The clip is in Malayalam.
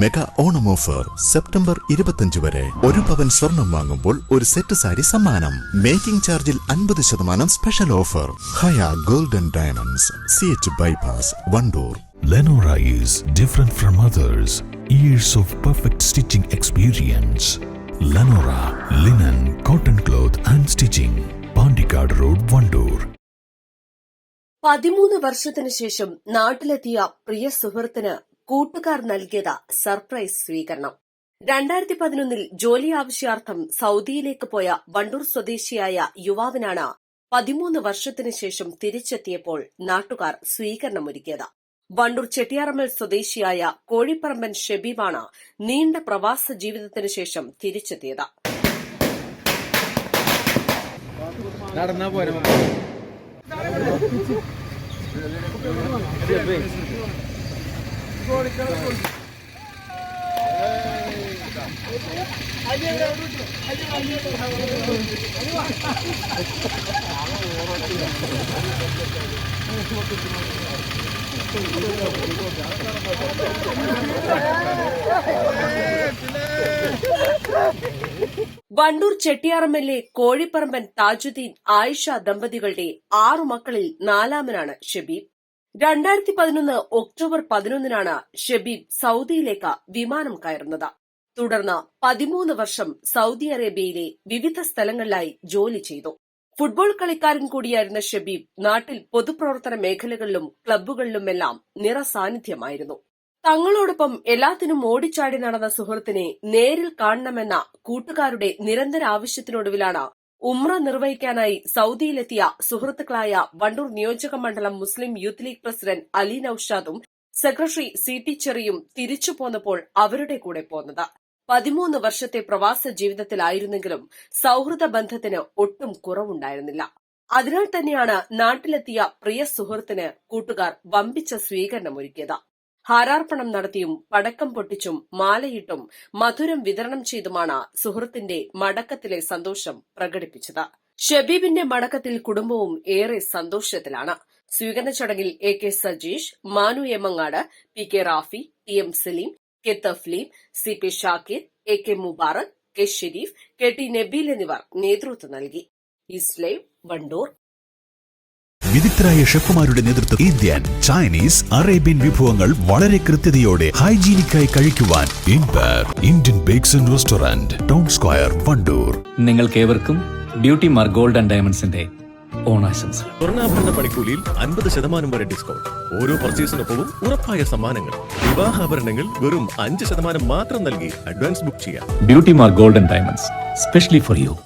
മെഗാ ഓണം ഓഫർ സെപ്റ്റംബർ ഇരുപത്തിയഞ്ച് വരെ. ഒരു പവൻ സ്വർണം വാങ്ങുമ്പോൾ ഒരു സെറ്റ് സാരി സമ്മാനം. മേക്കിംഗ് ചാർജിൽ അൻപത് ശതമാനം special offer. Haya golden diamonds C H bypass Vandoor. Lenora is from from years of perfect perfect stitching Lenora linen cotton cloth and and stitching. Road Vandoor Vandoor. പതിമൂന്ന് വർഷത്തിനു ശേഷം നാട്ടിലെത്തിയ പ്രിയ സുഹൃത്തിന് കൂട്ടുകാർ നൽകിയത് സർപ്രൈസ് സ്വീകരണം. രണ്ടായിരത്തി പതിനൊന്നിൽ ജോലി ആവശ്യാർത്ഥം സൗദിയിലേക്ക് പോയ വണ്ടൂർ സ്വദേശിയായ യുവാവിനാണ് പതിമൂന്ന് വർഷത്തിനു ശേഷം തിരിച്ചെത്തിയപ്പോൾ നാട്ടുകാർ സ്വീകരണമൊരുക്കിയത്. വണ്ടൂർ ചെട്ടിയാറമ്മൽ സ്വദേശിയായ കോഴിപ്പറമ്പൻ ഷെബീബാണ് നീണ്ട പ്രവാസ ജീവിതത്തിനു ശേഷം തിരിച്ചെത്തിയത്. നടന്നാ വണ്ടൂർ ചെട്ടിയാറമ്മലിലെ കോഴിപ്പറമ്പൻ താജുദ്ദീൻ ആയിഷ ദമ്പതികളുടെ ആറു മക്കളിൽ നാലാമനാണ് ഷബീബ് രണ്ടായിരത്തി പതിനൊന്ന് ഒക്ടോബർ പതിനൊന്നിനാണ് ഷബീബ് സൗദിയിലേക്ക് വിമാനം കയറുന്നത്. തുടർന്ന് പതിമൂന്ന് വർഷം സൗദി അറേബ്യയിലെ വിവിധ സ്ഥലങ്ങളിലായി ജോലി ചെയ്തു. ഫുട്ബോൾ കളിക്കാരൻ കൂടിയായിരുന്ന ഷബീബ് നാട്ടിൽ പൊതുപ്രവർത്തന മേഖലകളിലും ക്ലബ്ബുകളിലുമെല്ലാം നിറസാന്നിധ്യമായിരുന്നു തങ്ങളോടൊപ്പം എല്ലാത്തിനും ഓടിച്ചാടി നടന്ന സുഹൃത്തിനെ നേരിൽ കാണണമെന്ന കൂട്ടുകാരുടെ നിരന്തര ആവശ്യത്തിനൊടുവിലാണ് ഉമ്ര നിർവഹിക്കാനായി സൌദിയിലെത്തിയ സുഹൃത്തുക്കളായ വണ്ടൂർ നിയോജക മണ്ഡലം Muslim youth league president Ali നൌഷാദും secretary C T ചെറിയും തിരിച്ചു പോന്നപ്പോൾ അവരുടെ കൂടെ പോന്നത്. പതിമൂന്ന് വർഷത്തെ പ്രവാസ ജീവിതത്തിലായിരുന്നെങ്കിലും സൌഹൃദ ബന്ധത്തിന് ഒട്ടും കുറവുണ്ടായിരുന്നില്ല. അതിനാൽ തന്നെയാണ് നാട്ടിലെത്തിയ പ്രിയ സുഹൃത്തിന് കൂട്ടുകാർ വമ്പിച്ച സ്വീകരണമൊരുക്കിയത്. ഹാരാർപ്പണം നടത്തിയും പടക്കം പൊട്ടിച്ചും മാലയിട്ടും മധുരം വിതരണം ചെയ്തുമാണ് സുഹൃത്തിന്റെ മടക്കത്തിലെ സന്തോഷം പ്രകടിപ്പിച്ചത്. ഷബീബിന്റെ മടക്കത്തിൽ കുടുംബവും ഏറെ സന്തോഷത്തിലാണ്. സ്വീകരണ ചടങ്ങിൽ A K Sajeesh Manu Emangad P K Rafi T M Saleem K Thafleem C P Shakir A K Mubarak K Shareef K T Nabeel എന്നിവർ നേതൃത്വം നൽകി. ഇസ്ലൈവ് വണ്ടൂർ. വിദഗ്ധരായ ഷെഫുമാരുടെ നേതൃത്വം ഇന്ത്യൻ ചൈനീസ് അറേബ്യൻ വിഭവങ്ങൾ വളരെ കൃത്യതയോടെ ഹൈജീനിക്കായി കഴിക്കുവാൻ Indian bakes and restaurant town square Wandoor. നിങ്ങൾക്കേവർക്കും ബ്യൂട്ടി മാർ ഗോൾഡ് ആൻഡ് ഡയമണ്ട്സിന്റെ ഓണാശംസ സ്വർണാഭരണ പണിക്കൂലിയിൽ അൻപത് ശതമാനം വരെ ഡിസ്കൗണ്ട് ഓരോ പർച്ചേസിനൊപ്പവും ഉറപ്പായ സമ്മാനങ്ങൾ. വിവാഹാഭരണങ്ങൾ വെറും അഞ്ച് ശതമാനം മാത്രം നൽകി അഡ്വാൻസ് ബുക്ക് ചെയ്യാം. Beauty mar golden diamonds specially for you